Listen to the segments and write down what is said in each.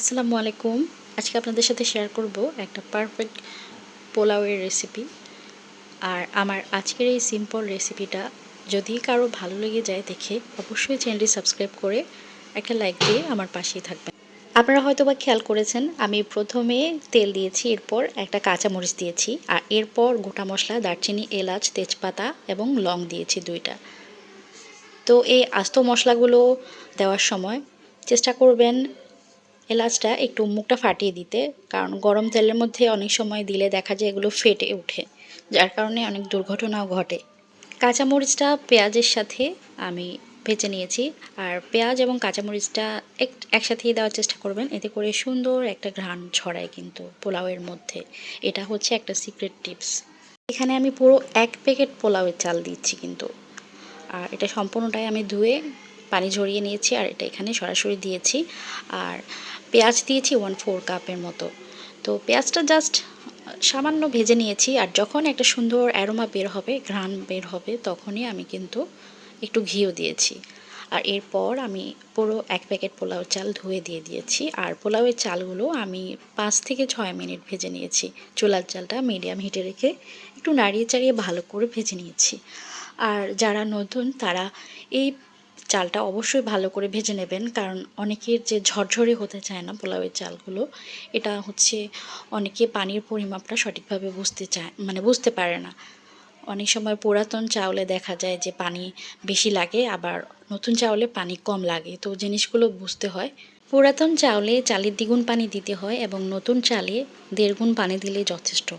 আসসালামু আলাইকুম। আজকে আপনাদের সাথে শেয়ার করব একটা পারফেক্ট পোলাওয়ের রেসিপি আর আমার আজকের এই সিম্পল রেসিপিটা যদি কারও ভালো লেগে যায় দেখে, অবশ্যই চ্যানেলটি সাবস্ক্রাইব করে একটা লাইক দিয়ে আমার পাশেই থাকবেন। আপনারা হয়তো বা খেয়াল করেছেন, আমি প্রথমে তেল দিয়েছি, এরপর একটা কাঁচামরিচ দিয়েছি, আর এরপর গোটা মশলা, দারচিনি, এলাচ, তেজপাতা এবং লং দিয়েছি দুইটা। তো এই আস্ত মশলাগুলো দেওয়ার সময় চেষ্টা করবেন এলাচটা একটু মুখটা ফাটিয়ে দিতে, কারণ গরম তেলের মধ্যে অনেক সময় দিলে দেখা যায় এগুলো ফেটে ওঠে, যার কারণে অনেক দুর্ঘটনাও ঘটে। কাঁচামরিচটা পেঁয়াজের সাথে আমি ভেজে নিয়েছি, আর পেঁয়াজ এবং কাঁচামরিচটা এক, একসাথেই দেওয়ার চেষ্টা করবেন, এতে করে সুন্দর একটা ঘ্রাণ ছড়ায় কিন্তু পোলাওয়ের মধ্যে। এটা হচ্ছে একটা সিক্রেট টিপস এখানে আমি পুরো এক প্যাকেট পোলাওয়ের চাল দিচ্ছি কিন্তু, আর এটা সম্পূর্ণটাই আমি ধুয়ে পানি ঝরিয়ে নিয়েছি আর এটা এখানে সরাসরি দিয়েছি। আর পেঁয়াজ দিয়েছি ওয়ান ফোর কাপের মতো। তো পেঁয়াজটা জাস্ট সামান্য ভেজে নিয়েছি আর যখন একটা সুন্দর অ্যারোমা বের হবে, ঘ্রাণ বের হবে, তখনই আমি কিন্তু একটু ঘিও দিয়েছি। আর এরপর আমি পুরো এক প্যাকেট পোলাও চাল ধুয়ে দিয়ে দিয়েছি। আর পোলাওয়ের চালগুলো আমি পাঁচ থেকে ছয় মিনিট ভেজে নিয়েছি। চুলার চালটা মিডিয়াম হিটে রেখে একটু নাড়িয়ে চাড়িয়ে ভালো করে ভেজে নিয়েছি। আর যারা নতুন, তারা এই চালটা অবশ্যই ভালো করে ভেজে নেবেন, কারণ অনেকের যে ঝরঝরে হতে চায় না পোলাওয়ের চালগুলো, এটা হচ্ছে অনেকে পানির পরিমাপটা সঠিকভাবে বুঝতে চায় মানে বুঝতে পারে না। অনেক সময় পুরাতন চাউলে দেখা যায় যে পানি বেশি লাগে, আবার নতুন চাউলে পানি কম লাগে, তো জিনিসগুলো বুঝতে হয়। পুরাতন চাউলে চালের দ্বিগুণ পানি দিতে হয় এবং নতুন চালে দেড় গুণ পানি দিলে যথেষ্ট।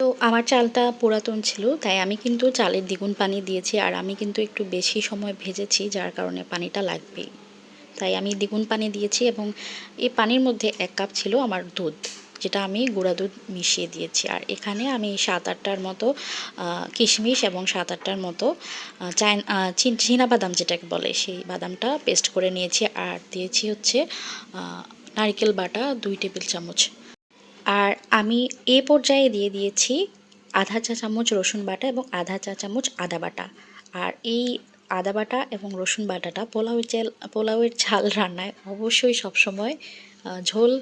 তো আমার চালটা পুরাতন ছিল, তাই আমি কিন্তু চালের দ্বিগুণ পানি দিয়েছি আর আমি কিন্তু একটু বেশি সময় ভেজেছি, যার কারণে পানিটা লাগবে তাই আমি দ্বিগুণ পানি দিয়েছি এবং এই পানির মধ্যে এক কাপ ছিল আমার দুধ, যেটা আমি গুঁড়া দুধ মিশিয়ে দিয়েছি। আর এখানে আমি সাত আটটার মতো কিশমিশ এবং সাত আটটার মতো চীনা বাদাম যেটাকে বলে, সেই বাদামটা পেস্ট করে নিয়েছি। আর দিয়েছি হচ্ছে নারিকেল বাটা দুই টেবিল চামচ। আর আমি এ পর্যায়ে দিয়ে দিয়েছি আধা চা চামচ রসুন বাটা এবং আধা চা চামচ আদা বাটা। আর এই আদা বাটা এবং রসুন বাটাটা পোলাওয়ের চাল, পোলাওয়ের ঝাল রান্নায় অবশ্যই সবসময় ঝোল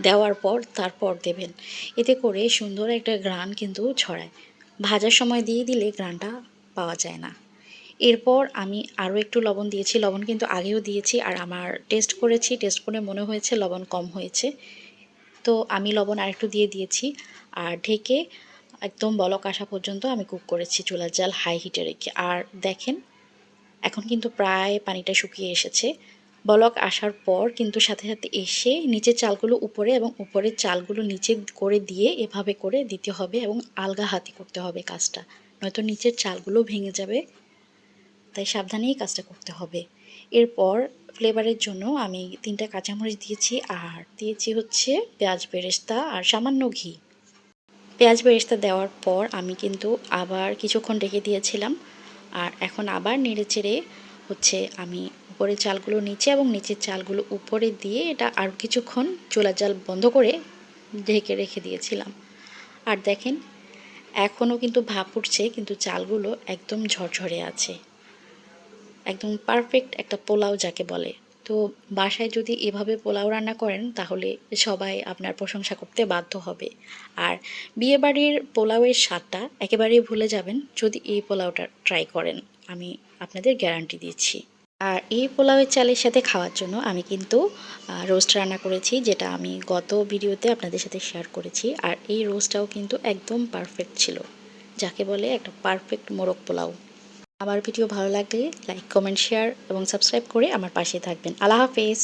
দেওয়ার পর তারপর দেবেন। এতে করে সুন্দর একটা গ্রান কিন্তু ছড়ায়। ভাজার সময় দিয়ে দিলে গ্রানটা পাওয়া যায় না। এরপর আমি আরও একটু লবণ দিয়েছি। লবণ কিন্তু আগেও দিয়েছি আর আমার টেস্ট করেছি। টেস্ট করে মনে হয়েছে লবণ কম হয়েছে। তো আমি লবণ আরেকটু দিয়ে দিয়েছি। আর ঢেকে একদম বলক আসা পর্যন্ত আমি কুক করেছি চুলার জাল হাই হিটে রেখে। আর দেখেন, এখন কিন্তু প্রায় পানিটা শুকিয়ে এসেছে। বলক আসার পর কিন্তু সাথে সাথে এসে নিচের চালগুলো উপরে এবং উপরের চালগুলো নিচে করে দিয়ে এভাবে করে দিতে হবে এবং আলগা হাতে করতে হবে কাজটা। নয়তো নিচের চালগুলো ভেঙে যাবে। তাই সাবধানেই কাজটা করতে হবে। এরপর ফ্লেভারের জন্য আমি তিনটা কাঁচামরিচ দিয়েছি আর দিয়েছি হচ্ছে পেঁয়াজ বেরেস্তা আর সামান্য ঘি। পেঁয়াজ বেরেস্তা দেওয়ার পর আমি কিন্তু আবার কিছুক্ষণ রেখে দিয়েছিলাম আর এখন আবার নেড়ে চেড়ে হচ্ছে আমি উপরের চালগুলো নিচে এবং নিচের চালগুলো উপরে দিয়ে এটা আর কিছুক্ষণ চুলার জাল বন্ধ করে ঢেকে রেখে দিয়েছিলাম। আর দেখেন, এখনও কিন্তু ভাপ উঠছে কিন্তু চালগুলো একদম ঝরঝরে আছে। একদম পারফেক্ট একটা পোলাও যাকে বলে। তো বাসায় যদি এভাবে পোলাও রান্না করেন, তাহলে সবাই আপনার প্রশংসা করতে বাধ্য হবে। আর বিয়েবাড়ির পোলাওয়ের স্বাদটা একেবারেই ভুলে যাবেন যদি এই পোলাওটা ট্রাই করেন। আমি আপনাদের গ্যারান্টি দিচ্ছি। আর এই পোলাওয়ের চালের সাথে খাওয়ার জন্য আমি কিন্তু রোস্ট রান্না করেছি, যেটা আমি গত ভিডিওতে আপনাদের সাথে শেয়ার করেছি। আর এই রোস্টটাও কিন্তু একদম পারফেক্ট ছিল। যাকে বলে একটা পারফেক্ট মোরগ পোলাও। আমার ভিডিও ভালো লাগলে লাইক, কমেন্ট, শেয়ার এবং সাবস্ক্রাইব করে আমার পাশে থাকবেন। আল্লাহ হাফেজ।